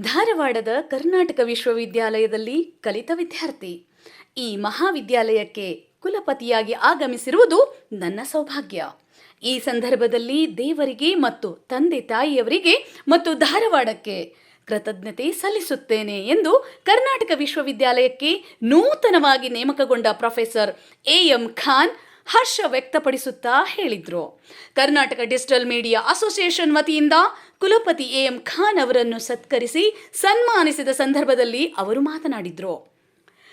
ಧಾರವಾಡದ ಕರ್ನಾಟಕ ವಿಶ್ವವಿದ್ಯಾಲಯದಲ್ಲಿ ಕಲಿತ ವಿದ್ಯಾರ್ಥಿ. ಈ ಮಹಾವಿದ್ಯಾಲಯಕ್ಕೆ ಕುಲಪತಿಯಾಗಿ ಆಗಮಿಸಿರುವುದು ನನ್ನ ಸೌಭಾಗ್ಯ. ಈ ಸಂದರ್ಭದಲ್ಲಿ ದೇವರಿಗೆ ಮತ್ತು ತಂದೆ ತಾಯಿಯವರಿಗೆ ಮತ್ತು ಧಾರವಾಡಕ್ಕೆ ಕೃತಜ್ಞತೆ ಸಲ್ಲಿಸುತ್ತೇನೆ ಎಂದು ಕರ್ನಾಟಕ ವಿಶ್ವವಿದ್ಯಾಲಯಕ್ಕೆ ನೂತನವಾಗಿ ನೇಮಕಗೊಂಡ ಪ್ರೊಫೆಸರ್ ಎ ಎಂ ಖಾನ್ ಹರ್ಷ ವ್ಯಕ್ತಪಡಿಸುತ್ತಾ ಹೇಳಿದ್ರು. ಕರ್ನಾಟಕ ಡಿಜಿಟಲ್ ಮೀಡಿಯಾ ಅಸೋಸಿಯೇಷನ್ ವತಿಯಿಂದ ಕುಲಪತಿ ಎ ಎಂ ಖಾನ್ ಅವರನ್ನು ಸತ್ಕರಿಸಿ ಸನ್ಮಾನಿಸಿದ ಸಂದರ್ಭದಲ್ಲಿ ಅವರು ಮಾತನಾಡಿದ್ರು.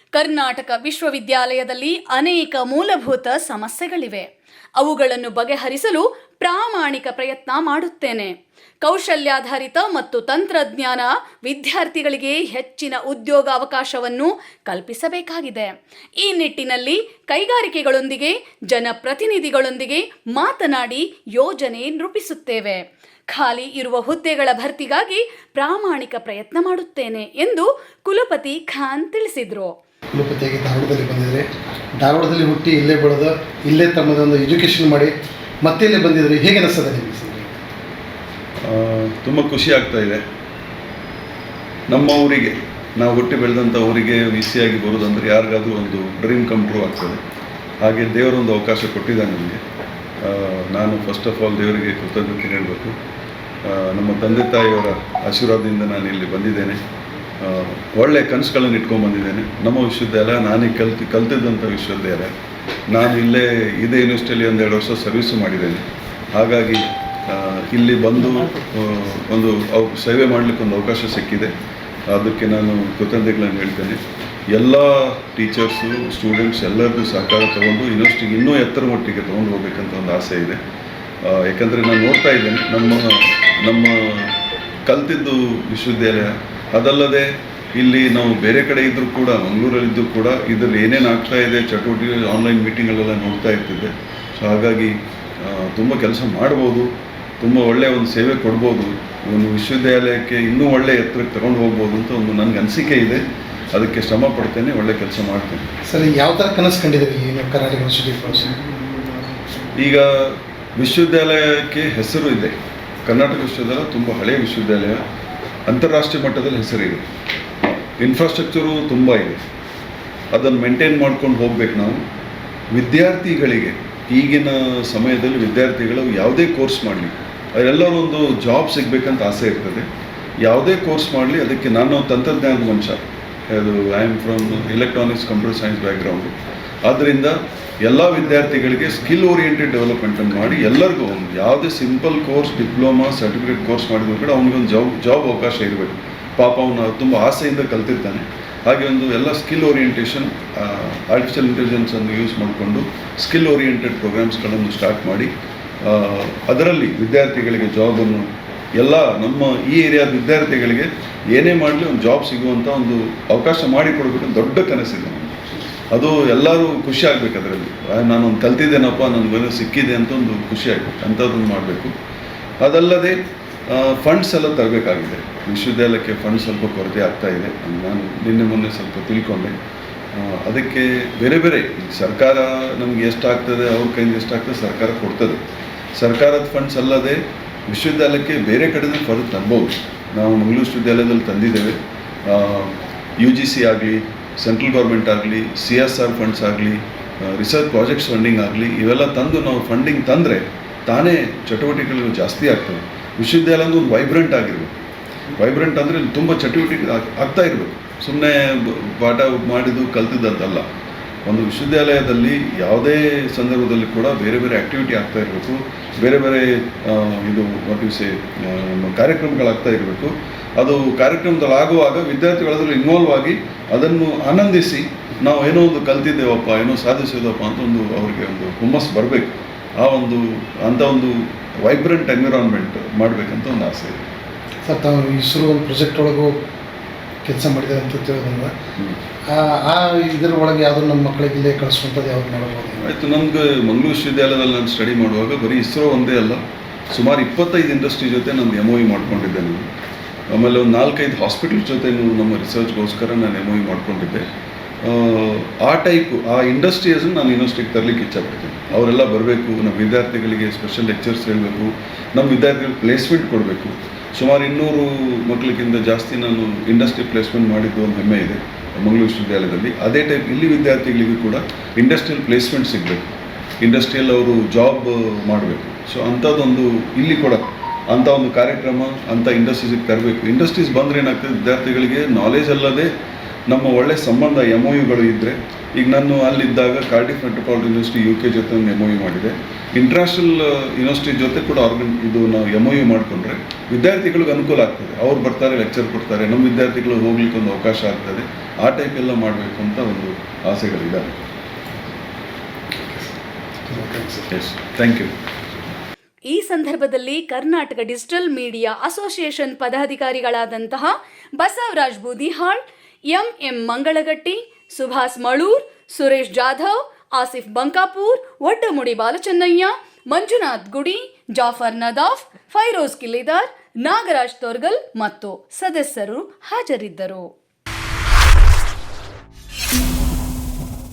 ಕರ್ನಾಟಕ ವಿಶ್ವವಿದ್ಯಾಲಯದಲ್ಲಿ ಅನೇಕ ಮೂಲಭೂತ ಸಮಸ್ಯೆಗಳಿವೆ. ಅವುಗಳನ್ನು ಬಗೆಹರಿಸಲು ಪ್ರಾಮಾಣಿಕ ಪ್ರಯತ್ನ ಮಾಡುತ್ತೇನೆ. ಕೌಶಲ್ಯಾಧಾರಿತ ಮತ್ತು ತಂತ್ರಜ್ಞಾನ ವಿದ್ಯಾರ್ಥಿಗಳಿಗೆ ಹೆಚ್ಚಿನ ಉದ್ಯೋಗ ಅವಕಾಶವನ್ನು ಕಲ್ಪಿಸಬೇಕಾಗಿದೆ. ಈ ನಿಟ್ಟಿನಲ್ಲಿ ಕೈಗಾರಿಕೆಗಳೊಂದಿಗೆ, ಜನಪ್ರತಿನಿಧಿಗಳೊಂದಿಗೆ ಮಾತನಾಡಿ ಯೋಜನೆ ರೂಪಿಸುತ್ತೇವೆ. ಖಾಲಿ ಇರುವ ಹುದ್ದೆಗಳ ಭರ್ತಿಗಾಗಿ ಪ್ರಾಮಾಣಿಕ ಪ್ರಯತ್ನ ಮಾಡುತ್ತೇನೆ ಎಂದು ಕುಲಪತಿ ಖಾನ್ ತಿಳಿಸಿದರು. ಕುಲಪತಿಯಾಗಿ ಧಾರವಾಡದಲ್ಲಿ ಬಂದಿದ್ದಾರೆ. ಧಾರವಾಡದಲ್ಲಿ ಹುಟ್ಟಿ ಇಲ್ಲೇ ಬೆಳೆದ, ಇಲ್ಲೇ ತಮ್ಮದೊಂದು ಎಜುಕೇಷನ್ ಮಾಡಿ ಮತ್ತೆ ಇಲ್ಲಿ ಬಂದಿದ್ದಾರೆ ಹೇಗೆ ಅನಿಸ್ತದೆ ನಿಮಗೆ? ಸರ್ ತುಂಬ ಖುಷಿ ಆಗ್ತಾ ಇದೆ. ನಮ್ಮ ಊರಿಗೆ, ನಾವು ಹುಟ್ಟಿ ಬೆಳೆದಂಥ ಊರಿಗೆ ಆಗಿ ಬರೋದಂದ್ರೆ ಯಾರಿಗಾದ್ರೂ ಒಂದು ಡ್ರೀಮ್ ಕಮ್ ಟ್ರೂ ಆಗ್ತದೆ. ಹಾಗೆ ದೇವರೊಂದು ಅವಕಾಶ ಕೊಟ್ಟಿದ್ದಾನೆ ನನಗೆ ನಾನು ಫಸ್ಟ್ ಆಫ್ ಆಲ್ ದೇವರಿಗೆ ಕೃತಜ್ಞತೆ ಹೇಳಬೇಕು. ನಮ್ಮ ತಂದೆ ತಾಯಿಯವರ ಆಶೀರ್ವಾದದಿಂದ ನಾನು ಇಲ್ಲಿ ಬಂದಿದ್ದೇನೆ. ಒಳ್ಳೆಯ ಒಳ್ಳೆ ಕನಸುಗಳನ್ನು ಇಟ್ಕೊಂಡು ಬಂದಿದ್ದೇನೆ. ನಮ್ಮ ವಿಶ್ವವಿದ್ಯಾಲಯ, ನಾನೇ ಕಲ್ತು ಕಲ್ತಿದ್ದಂಥ ವಿಶ್ವವಿದ್ಯಾಲಯ. ನಾನು ಇಲ್ಲೇ ಇದೇ ಯೂನಿವರ್ಸಿಟಿಯಲ್ಲಿ ಒಂದೆರಡು ವರ್ಷ ಸರ್ವಿಸು ಮಾಡಿದ್ದೇನೆ. ಹಾಗಾಗಿ ಇಲ್ಲಿ ಬಂದು ಒಂದು ಅವ, ಸೇವೆ ಮಾಡಲಿಕ್ಕೆ ಒಂದು ಅವಕಾಶ ಸಿಕ್ಕಿದೆ. ಅದಕ್ಕೆ ನಾನು ಕೃತಜ್ಞತೆಗಳನ್ನು ಹೇಳ್ತೇನೆ. ಎಲ್ಲ ಟೀಚರ್ಸು, ಸ್ಟೂಡೆಂಟ್ಸ್ ಎಲ್ಲರದ್ದು ಸಹಕಾರ ತಗೊಂಡು ಯೂನಿವರ್ಸಿಟಿಗೆ ಇನ್ನೂ ಎತ್ತರ ಮಟ್ಟಿಗೆ ತೊಗೊಂಡು ಹೋಗ್ಬೇಕಂತ ಒಂದು ಆಸೆ ಇದೆ. ಯಾಕಂದರೆ ನಾನು ನೋಡ್ತಾ ಇದ್ದೇನೆ, ನಮ್ಮ ನಮ್ಮ ಕಲ್ತಿದ್ದು ವಿಶ್ವವಿದ್ಯಾಲಯ. ಅದಲ್ಲದೆ ಇಲ್ಲಿ ನಾವು ಬೇರೆ ಕಡೆ ಇದ್ದರೂ ಕೂಡ ಮಂಗಳೂರಲ್ಲಿದ್ದು ಕೂಡ ಇದರಲ್ಲಿ ಏನೇನು ಆಗ್ತಾ ಇದೆ ಚಟುವಟಿಕೆ ಆನ್ಲೈನ್ ಮೀಟಿಂಗಲ್ಲೆಲ್ಲ ನೋಡ್ತಾ ಇರ್ತಿದ್ದೆ. ಸೊ ಹಾಗಾಗಿ ತುಂಬ ಕೆಲಸ ಮಾಡ್ಬೋದು ತುಂಬ ಒಳ್ಳೆಯ ಒಂದು ಸೇವೆ ಕೊಡ್ಬೋದು ಒಂದು ವಿಶ್ವವಿದ್ಯಾಲಯಕ್ಕೆ ಇನ್ನೂ ಒಳ್ಳೆ ಎತ್ತರಕ್ಕೆ ತಗೊಂಡು ಹೋಗ್ಬೋದು ಅಂತ ಒಂದು ನನಗೆ ಅನಿಸಿಕೆ ಇದೆ. ಅದಕ್ಕೆ ಶ್ರಮ ಪಡ್ತೇನೆ ಒಳ್ಳೆ ಕೆಲಸ ಮಾಡ್ತೇನೆ. ಸರ್ ಯಾವ ಥರ ಕನಸು ಕಂಡಿದ್ದೀರಿ ಕರ್ನಾಟಕ ಯೂನಿವರ್ಸಿಟಿ ಈಗ ವಿಶ್ವವಿದ್ಯಾಲಯಕ್ಕೆ ಹೆಸರು ಇದೆ. ಕರ್ನಾಟಕ ವಿಶ್ವವಿದ್ಯಾಲಯ ತುಂಬ ಹಳೆಯ ವಿಶ್ವವಿದ್ಯಾಲಯ. ಅಂತಾರಾಷ್ಟ್ರೀಯ ಮಟ್ಟದಲ್ಲಿ ಹೆಸರಿದೆ ಇನ್ಫ್ರಾಸ್ಟ್ರಕ್ಚರು ತುಂಬ ಇದೆ. ಅದನ್ನು ಮೇಂಟೈನ್ ಮಾಡ್ಕೊಂಡು ಹೋಗ್ಬೇಕು ನಾವು. ವಿದ್ಯಾರ್ಥಿಗಳಿಗೆ ಈಗಿನ ಸಮಯದಲ್ಲಿ ವಿದ್ಯಾರ್ಥಿಗಳು ಯಾವುದೇ ಕೋರ್ಸ್ ಮಾಡಲಿ. ಅವರೆಲ್ಲರೂ ಒಂದು ಜಾಬ್ ಸಿಗಬೇಕಂತ ಆಸೆ ಇರ್ತದೆ. ಯಾವುದೇ ಕೋರ್ಸ್ ಮಾಡಲಿ, ಅದಕ್ಕೆ ನಾನು ತಂತ್ರಜ್ಞಾನದ ಮನುಷ್ಯ. ಅದು I am from electronics computer science background ಆದ್ದರಿಂದ ಎಲ್ಲ ವಿದ್ಯಾರ್ಥಿಗಳಿಗೆ ಸ್ಕಿಲ್ ಓರಿಯೆಂಟೆಡ್ ಡೆವಲಪ್ಮೆಂಟನ್ನು ಮಾಡಿ ಎಲ್ಲರಿಗೂ ಯಾವುದೇ simple course diploma certificate course ಮಾಡಿದ್ರು ಕೂಡ ಅವ್ನಿಗೊಂದು ಜಾಬ್ ಜಾಬ್ ಅವಕಾಶ ಇರಬೇಕು. ಪಾಪ ಅವನು ತುಂಬ ಆಸೆಯಿಂದ ಕಲ್ತಿರ್ತಾನೆ ಹಾಗೆ ಒಂದು ಎಲ್ಲ ಸ್ಕಿಲ್ ಓರಿಯೆಂಟೇಷನ್ ಆರ್ಟಿಫಿಷಿಯಲ್ ಇಂಟೆಲಿಜೆನ್ಸನ್ನು ಯೂಸ್ ಮಾಡಿಕೊಂಡು ಸ್ಕಿಲ್ ಓರಿಯೆಂಟೆಡ್ ಪ್ರೋಗ್ರಾಮ್ಸ್ಗಳನ್ನು ಸ್ಟಾರ್ಟ್ ಮಾಡಿ ಅದರಲ್ಲಿ ವಿದ್ಯಾರ್ಥಿಗಳಿಗೆ ಜಾಬನ್ನು ಎಲ್ಲ ನಮ್ಮ ಈ ಏರಿಯಾದ ವಿದ್ಯಾರ್ಥಿಗಳಿಗೆ ಏನೇ ಮಾಡಲಿ ಒಂದು ಜಾಬ್ ಸಿಗುವಂಥ ಒಂದು ಅವಕಾಶ ಮಾಡಿಕೊಡ್ಬೇಕು ದೊಡ್ಡ ಕನಸಿದೆ ನನಗೆ ಅದು ಎಲ್ಲರೂ ಖುಷಿ ಆಗಬೇಕು ಅದರಲ್ಲಿ. ನಾನೊಂದು ಕಲ್ತಿದ್ದೇನಪ್ಪ ನನಗೇನೋ ಸಿಕ್ಕಿದೆ ಅಂತ ಒಂದು ಖುಷಿ ಆಗಬೇಕು ಅಂಥದ್ದನ್ನು ಮಾಡಬೇಕು. ಅದಲ್ಲದೆ ಫಂಡ್ಸ್ ಎಲ್ಲ ತರಬೇಕಾಗಿದೆ. ವಿಶ್ವವಿದ್ಯಾಲಯಕ್ಕೆ ಫಂಡ್ ಸ್ವಲ್ಪ ಕೊರತೆ ಆಗ್ತಾ ಇದೆ. ನಾನು ನಿನ್ನೆ ಮೊನ್ನೆ ಸ್ವಲ್ಪ ತಿಳ್ಕೊಂಡೆ. ಅದಕ್ಕೆ ಬೇರೆ ಬೇರೆ, ಸರ್ಕಾರ ನಮಗೆ ಎಷ್ಟಾಗ್ತದೆ, ಅವ್ರ ಕೈಯಿಂದ ಎಷ್ಟಾಗ್ತದೆ, ಸರ್ಕಾರ ಕೊಡ್ತದೆ. ಸರ್ಕಾರದ ಫಂಡ್ಸ್ ಅಲ್ಲದೆ ವಿಶ್ವವಿದ್ಯಾಲಯಕ್ಕೆ ಬೇರೆ ಕಡೆಯಿಂದ ಫಂಡ್ ತರ್ಬೋದು. ನಾವು ಮಂಗಳೂರು ವಿಶ್ವವಿದ್ಯಾಲಯದಲ್ಲಿ ತಂದಿದ್ದೇವೆ. ಯು ಜಿ ಸಿ ಆಗಲಿ ಸೆಂಟ್ರಲ್ ಗೌರ್ಮೆಂಟ್ ಆಗಲಿ ಸಿ ಎಸ್ ಆರ್ ಫಂಡ್ಸ್ ಆಗಲಿ ರಿಸರ್ಚ್ ಪ್ರಾಜೆಕ್ಟ್ಸ್ ಫಂಡಿಂಗ್ ಆಗಲಿ, ಇವೆಲ್ಲ ತಂದು ನಾವು ಫಂಡಿಂಗ್ ತಂದರೆ ತಾನೇ ಚಟುವಟಿಕೆಗಳು ಜಾಸ್ತಿ ಆಗ್ತವೆ. ವಿಶ್ವವಿದ್ಯಾಲಯ ಒಂದು ವೈಬ್ರೆಂಟ್ ಆಗಿರ್ಬೇಕು. ವೈಬ್ರೆಂಟ್ ಅಂದರೆ ತುಂಬ ಚಟುವಟಿಕೆ ಆಗ್- ಆಗ್ತಾ ಇರಬೇಕು. ಸುಮ್ಮನೆ ಪಾಠ ಮಾಡಿದ್ದು ಕಲ್ತಿದ್ದದ್ದಲ್ಲ. ಒಂದು ವಿಶ್ವವಿದ್ಯಾಲಯದಲ್ಲಿ ಯಾವುದೇ ಸಂದರ್ಭದಲ್ಲಿ ಕೂಡ ಬೇರೆ ಬೇರೆ ಆ್ಯಕ್ಟಿವಿಟಿ ಆಗ್ತಾ ಇರಬೇಕು. ಬೇರೆ ಬೇರೆ ಇದು ಸೇ ಕಾರ್ಯಕ್ರಮಗಳಾಗ್ತಾ ಇರಬೇಕು. ಅದು ಕಾರ್ಯಕ್ರಮದಲ್ಲಾಗುವಾಗ ವಿದ್ಯಾರ್ಥಿಗಳು ಅದರಲ್ಲಿ ಇನ್ವಾಲ್ವ್ ಆಗಿ ಅದನ್ನು ಆನಂದಿಸಿ ನಾವು ಏನೋ ಒಂದು ಕಲ್ತಿದ್ದೇವಪ್ಪ, ಏನೋ ಸಾಧಿಸಿದೆವಪ್ಪ ಅಂತ ಒಂದು ಅವರಿಗೆ ಒಂದು ಹುಮ್ಮಸ್ಸು ಬರಬೇಕು. ಆ ಒಂದು ಅಂಥ ಒಂದು ವೈಬ್ರೆಂಟ್ ಎನ್ವಿರಾನ್ಮೆಂಟ್ ಮಾಡಬೇಕಂತ ಒಂದು ಆಸೆ ಇದೆ. ಸರ್ ತಾವು ಇಸ್ರೋ ಒಂದು ಪ್ರಾಜೆಕ್ಟ್ ಒಳಗೂ ಕೆಲಸ ಮಾಡಿದ್ದಾರೆ ಅಂತ ತಿಳಿದ್ರಿಂದ ಆ ಆ ಇದರ ಒಳಗೆ ಯಾವುದೋ ನಮ್ಮ ಮಕ್ಕಳಿಗೆ ಇಲ್ಲೇ ಕಳಿಸುವಂಥದ್ದು ಯಾವ್ದು ಮಾಡಬಹುದು? ಆಯಿತು ನಮ್ಗೆ ಮಂಗಳೂರು ವಿಶ್ವವಿದ್ಯಾಲಯದಲ್ಲಿ ನಾನು ಸ್ಟಡಿ ಮಾಡುವಾಗ ಬರೀ ಇಸ್ರೋ ಒಂದೇ ಅಲ್ಲ ಸುಮಾರು ಇಪ್ಪತ್ತೈದು ಇಂಡಸ್ಟ್ರಿ ಜೊತೆ ನಾನು ಎಂ ಒ ಮಾಡ್ಕೊಂಡಿದ್ದೆ ನಾನು. ಆಮೇಲೆ ಒಂದು ನಾಲ್ಕೈದು ಹಾಸ್ಪಿಟಲ್ ಜೊತೆ ನಮ್ಮ ರಿಸರ್ಚ್ಗೋಸ್ಕರ ನಾನು ಎಂ ಒ ಮಾಡ್ಕೊಂಡಿದ್ದೆ. ಆ, ಟೈಪ್ ಆ ಇಂಡಸ್ಟ್ರೀಸನ್ನು ನಾನು ಯೂನಿವರ್ಸಿಟಿಗೆ ತರಲಿಕ್ಕೆ ಇಚ್ಛಪಡ್ತೀನಿ. ಅವರೆಲ್ಲ ಬರಬೇಕು ನಮ್ಮ ವಿದ್ಯಾರ್ಥಿಗಳಿಗೆ ಸ್ಪೆಷಲ್ ಲೆಕ್ಚರ್ಸ್ ಹೇಳಬೇಕು ನಮ್ಮ ವಿದ್ಯಾರ್ಥಿಗಳಿಗೆ ಪ್ಲೇಸ್ಮೆಂಟ್ ಕೊಡಬೇಕು. ಸುಮಾರು ಇನ್ನೂರು ಮಕ್ಕಳಿಗಿಂತ ಜಾಸ್ತಿ ನಾನು ಇಂಡಸ್ಟ್ರಿ ಪ್ಲೇಸ್ಮೆಂಟ್ ಮಾಡಿದ್ದು ಒಂದು ಹೆಮ್ಮೆ ಇದೆ ಮಂಗಳೂರು ವಿಶ್ವವಿದ್ಯಾಲಯದಲ್ಲಿ. ಅದೇ ಟೈಪ್ ಇಲ್ಲಿ ವಿದ್ಯಾರ್ಥಿಗಳಿಗೂ ಕೂಡ ಇಂಡಸ್ಟ್ರಿಯಲ್ ಪ್ಲೇಸ್ಮೆಂಟ್ ಸಿಗಬೇಕು. ಇಂಡಸ್ಟ್ರಿಯಲ್ ಅವರು ಜಾಬ್ ಮಾಡಬೇಕು. ಸೊ ಅಂಥದ್ದೊಂದು ಇಲ್ಲಿ ಕೂಡ ಅಂಥ ಒಂದು ಕಾರ್ಯಕ್ರಮ ಅಂಥ ಇಂಡಸ್ಟ್ರೀಸಿಗೆ ತರಬೇಕು. ಇಂಡಸ್ಟ್ರೀಸ್ ಬಂದರೆ ಏನಾಗ್ತದೆ ವಿದ್ಯಾರ್ಥಿಗಳಿಗೆ ನಾಲೆಜ್ ಅಲ್ಲದೆ ನಮ್ಮ ಒಳ್ಳೆ ಸಂಬಂಧ ಎಂ ಒ ಯುಗಳು ಇದ್ದರೆ ಈಗ ನಾನು ಅಲ್ಲಿದ್ದಾಗ Cardiff metropolitan university U K ಜೊತೆ ಒಂದು ಎಂ ಒ ಯು ಮಾಡಿದೆ. ಇಂಟರ್ನ್ಯಾಷನಲ್ ಯೂನಿವರ್ಸಿಟಿ ಜೊತೆ ಕೂಡ ಆರ್ಗನ್ ಇದು ನಾವು ಎಂ ಒ ಯು ಮಾಡಿಕೊಂಡ್ರೆ, ವಿದ್ಯಾರ್ಥಿಗಳಿಗೆ ಅನುಕೂಲ ಆಗ್ತದೆ. ಅವ್ರು ಬರ್ತಾರೆ ಲೆಕ್ಚರ್ ಕೊಡ್ತಾರೆ. ನಮ್ಮ ವಿದ್ಯಾರ್ಥಿಗಳು ಹೋಗ್ಲಿಕ್ಕೆ ಒಂದು ಅವಕಾಶ ಆಗ್ತದೆ. ಆ ಟೈಪ್ ಎಲ್ಲ ಮಾಡಬೇಕು ಅಂತ ಒಂದು ಆಸೆಗಳಿದ್ದಾವೆ. ಥ್ಯಾಂಕ್ ಯು ಈ ಸಂದರ್ಭದಲ್ಲಿ ಕರ್ನಾಟಕ ಡಿಜಿಟಲ್ ಮೀಡಿಯಾ ಅಸೋಸಿಯೇಷನ್ ಪದಾಧಿಕಾರಿಗಳಾದಂತಹ ಬಸವರಾಜ್ ಬೂದಿಹಾಳ್ ಎಂಎಂ ಮಂಗಳಗಟ್ಟಿ ಸುಭಾಸ್ ಮಳೂರ್, ಸುರೇಶ್ ಜಾಧವ್, ಆಸಿಫ್ ಬಂಕಾಪೂರ್ ಒಡ್ಡಮುಡಿ ಬಾಲಚಂದಯ್ಯ ಮಂಜುನಾಥ್ ಗುಡಿ, ಜಾಫರ್ ನದಾಫ್, ಫೈರೋಜ್ ಕಿಲ್ಲಿದಾರ್, ನಾಗರಾಜ್ ತೋರ್ಗಲ್ ಮತ್ತು ಸದಸ್ಯರು ಹಾಜರಿದ್ದರು.